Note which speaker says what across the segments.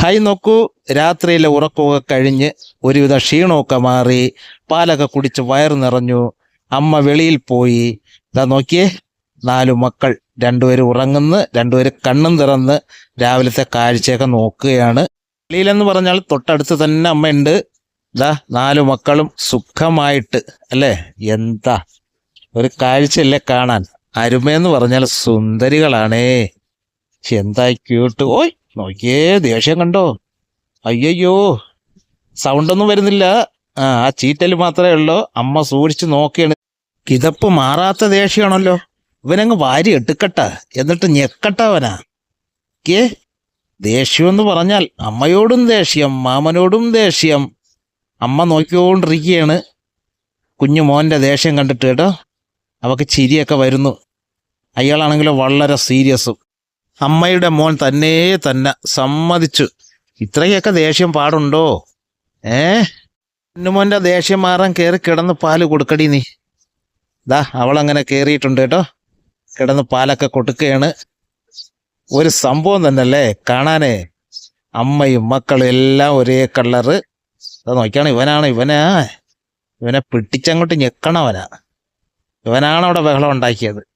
Speaker 1: Hi നോക്കൂ. രാത്രിയിലെ ഉറക്കമൊക്കെ കഴിഞ്ഞ് ഒരുവിധ ക്ഷീണമൊക്കെ മാറി പാലൊക്കെ കുടിച്ച് വയറ് നിറഞ്ഞു. അമ്മ വെളിയിൽ പോയി. ഇതാ നോക്കിയേ നാലു മക്കൾ രണ്ടുപേരും ഉറങ്ങുന്നു രണ്ടുപേരും കണ്ണും തുറന്ന് രാവിലത്തെ കാഴ്ചയൊക്കെ നോക്കുകയാണ്. വെളിയിലെന്ന് പറഞ്ഞാൽ തൊട്ടടുത്ത് തന്നെ അമ്മയുണ്ട്. ഇതാ നാലു മക്കളും സുഖമായിട്ട് അല്ലേ? എന്താ? ഒരു കാഴ്ചയല്ലേ കാണാൻ. അരുമയെന്ന് പറഞ്ഞാൽ സുന്ദരികളാണേ. എന്താ ക്യൂട്ട് ഓയ്! നോക്കിയേ ദേഷ്യം കണ്ടോ? അയ്യയ്യോ സൗണ്ടൊന്നും വരുന്നില്ല. ആ ആ ചീറ്റൽ മാത്രമേ ഉള്ളൂ. അമ്മ സൂക്ഷിച്ച് നോക്കിയാണ്. കിതപ്പ് മാറാത്ത ദേഷ്യമാണല്ലോ. ഇവനങ്ങ് വാരി എടുക്കട്ട. എന്നിട്ട് ഞെക്കട്ടവനാ കേ ദേഷ്യമെന്ന് പറഞ്ഞാൽ അമ്മയോടും ദേഷ്യം മാമനോടും ദേഷ്യം. അമ്മ നോക്കിക്കൊണ്ടിരിക്കുകയാണ്. കുഞ്ഞു മോന്റെ ദേഷ്യം കണ്ടിട്ട് കേട്ടോ. അവക്ക് ചിരിയൊക്കെ വരുന്നു. അയാളാണെങ്കിലോ വളരെ സീരിയസും. അമ്മയുടെ മോൻ തന്നെ തന്നെ സമ്മതിച്ചു. ഇത്രയൊക്കെ ദേഷ്യം പാടുണ്ടോ? ഏ? കുഞ്ഞുമോന്റെ ദേഷ്യം മാറാൻ കയറി കിടന്ന് പാൽ കൊടുക്കടി നീ. ദാ അവളങ്ങനെ കയറിയിട്ടുണ്ട് കേട്ടോ. കിടന്ന് പാലൊക്കെ കൊടുക്കുകയാണ്. ഒരു സംഭവം തന്നെയല്ലേ കാണാനേ. അമ്മയും മക്കളും എല്ലാം ഒരേ കളറ്. അത് നോക്കിയാണ് ഇവനാണ് ഇവനാ. ഇവനെ പിടിച്ചങ്ങോട്ട് ഞെക്കണവനാ ഇവനാണ് അവിടെ ബഹളം ഉണ്ടാക്കിയത്.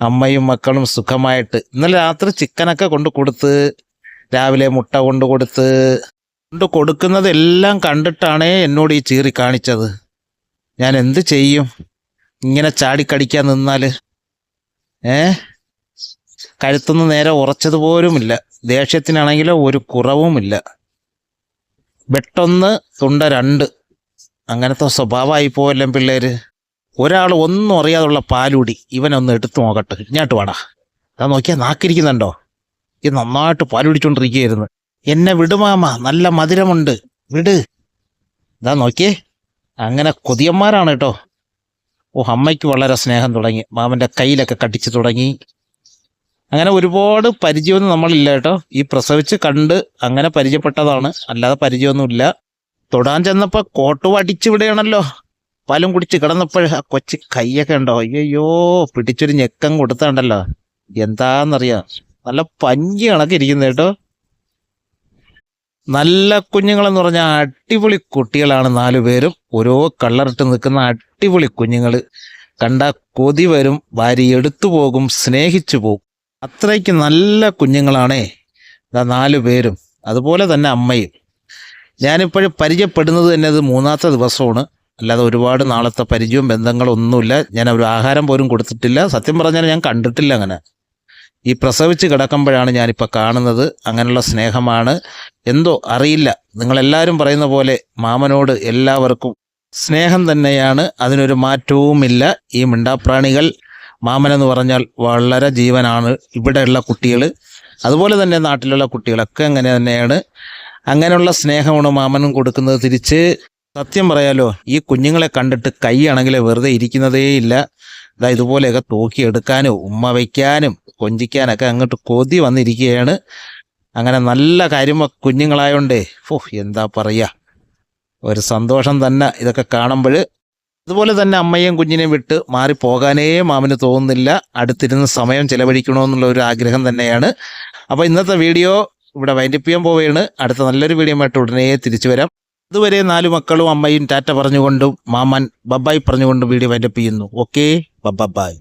Speaker 1: അമ്മയും മക്കളും സുഖമായിട്ട് ഇന്നലെ രാത്രി ചിക്കനൊക്കെ കൊണ്ട് കൊടുത്ത് രാവിലെ മുട്ട കൊണ്ട് കൊടുത്ത് കൊണ്ട് കൊടുക്കുന്നതെല്ലാം കണ്ടിട്ടാണേ എന്നോട് ഈ ചീറി കാണിച്ചത്. ഞാൻ എന്ത് ചെയ്യും? ഇങ്ങനെ ചാടിക്കടിക്കാൻ നിന്നാൽ? ഏ? കഴുത്തുനിന്ന് നേരെ ഉറച്ചതുപോലുമില്ല ദേഷ്യത്തിനാണെങ്കിലോ ഒരു കുറവുമില്ല. വെട്ടൊന്ന് തുണ്ട രണ്ട്. അങ്ങനത്തെ സ്വഭാവമായി പോവല്ലേ പിള്ളേര്. ഒരാൾ ഒന്നും അറിയാതുള്ള പാലുടി ഇവനൊന്ന് എടുത്തു നോക്കട്ടെ. ഇങ്ങോട്ട് വാടാ. അതാ നോക്കിയാൽ നാക്കിരിക്കുന്നുണ്ടോ? ഈ നന്നായിട്ട് പാലുടിച്ചോണ്ടിരിക്കുകയായിരുന്നു. എന്നെ വിടുമാമ നല്ല മധുരമുണ്ട്. വിട്. ഇതാ നോക്കിയേ. അങ്ങനെ കൊതിയന്മാരാണ് കേട്ടോ. ഓ അമ്മയ്ക്ക് വളരെ സ്നേഹം തുടങ്ങി. മാമന്റെ കയ്യിലൊക്കെ കടിച്ചു തുടങ്ങി. അങ്ങനെ ഒരുപാട് പരിചയമൊന്നും നമ്മളില്ല കേട്ടോ. ഈ പ്രസവിച്ച് കണ്ട് അങ്ങനെ പരിചയപ്പെട്ടതാണ്. അല്ലാതെ പരിചയമൊന്നുമില്ല. തൊടാൻ ചെന്നപ്പോൾ കോട്ട് വടിച്ചു വിടുകയാണല്ലോ. പാലും കുടിച്ച് കിടന്നപ്പോൾ ആ കൊച്ചു കൈയൊക്കെ ഉണ്ടോ അയ്യോ പിടിച്ചൊരു ഞെക്കം കൊടുത്താണ്ടല്ലോ. എന്താന്നറിയാം. നല്ല പഞ്ഞി കണക്കിരിക്കുന്ന കേട്ടോ. നല്ല കുഞ്ഞുങ്ങളെന്ന് പറഞ്ഞാൽ അടിപൊളി കുട്ടികളാണ് നാലു പേരും. ഓരോ കള്ളറിട്ട് നിൽക്കുന്ന അടിപൊളി കുഞ്ഞുങ്ങൾ കണ്ട കൊതി വരും ഭാര്യ എടുത്തു പോകും സ്നേഹിച്ചു പോകും. അത്രയ്ക്ക് നല്ല കുഞ്ഞുങ്ങളാണേ. നാലു പേരും. അതുപോലെ തന്നെ അമ്മയും. ഞാനിപ്പോഴും പരിചയപ്പെടുന്നത് തന്നെ അത് മൂന്നാമത്തെ ദിവസമാണ്. അല്ലാതെ ഒരുപാട് നാളത്തെ പരിചയവും ബന്ധങ്ങളും ഒന്നുമില്ല ഞാൻ ഒരു ആഹാരം പോലും കൊടുത്തിട്ടില്ല. സത്യം പറഞ്ഞാൽ ഞാൻ കണ്ടിട്ടില്ല അങ്ങനെ. ഈ പ്രസവിച്ച് കിടക്കുമ്പോഴാണ് ഞാനിപ്പോൾ കാണുന്നത്. അങ്ങനെയുള്ള സ്നേഹമാണ്. എന്തോ അറിയില്ല. നിങ്ങളെല്ലാവരും പറയുന്ന പോലെ മാമനോട് എല്ലാവർക്കും സ്നേഹം തന്നെയാണ്. അതിനൊരു മാറ്റവുമില്ല. ഈ മിണ്ടാപ്രാണികൾ മാമനെന്ന് പറഞ്ഞാൽ വളരെ ജീവനാണ് ഇവിടെയുള്ള കുട്ടികൾ അതുപോലെ തന്നെ നാട്ടിലുള്ള കുട്ടികളൊക്കെ അങ്ങനെ തന്നെയാണ്. അങ്ങനെയുള്ള സ്നേഹമാണ് മാമനും കൊടുക്കുന്നത്. തിരിച്ച് സത്യം പറയാലോ ഈ കുഞ്ഞുങ്ങളെ കണ്ടിട്ട് കൈയാണെങ്കിൽ വെറുതെ ഇരിക്കുന്നതേ ഇല്ല. ഇതാ ഇതുപോലെയൊക്കെ തൂക്കിയെടുക്കാനും ഉമ്മ വയ്ക്കാനും കൊഞ്ചിക്കാനൊക്കെ അങ്ങോട്ട് കൊതി വന്നിരിക്കുകയാണ്. അങ്ങനെ നല്ല കാര്യം കുഞ്ഞുങ്ങളായോണ്ടേ ഫോ എന്താ പറയുക ഒരു സന്തോഷം തന്നെ ഇതൊക്കെ കാണുമ്പോൾ അതുപോലെ തന്നെ അമ്മയും കുഞ്ഞിനെയും വിട്ട് മാറിപ്പോകാനേ മാമന് തോന്നുന്നില്ല. അടുത്തിരുന്ന് സമയം ചിലവഴിക്കണമെന്നുള്ള ഒരു ആഗ്രഹം തന്നെയാണ്. അപ്പോൾ ഇന്നത്തെ വീഡിയോ ഇവിടെ വൈൻഡപ്പ് ചെയ്യാൻ പോവുകയാണ്. അടുത്ത നല്ലൊരു വീഡിയോ ആയിട്ട് ഉടനെ തിരിച്ചു വരാം. അതുവരെ നാലു മക്കളും അമ്മയും ടാറ്റ പറഞ്ഞുകൊണ്ടും മാമൻ ബബായ് പറഞ്ഞുകൊണ്ടും വീഡിയോ വൈൻഡപ്പ് ചെയ്യുന്നു. ഓക്കെ? Bye bye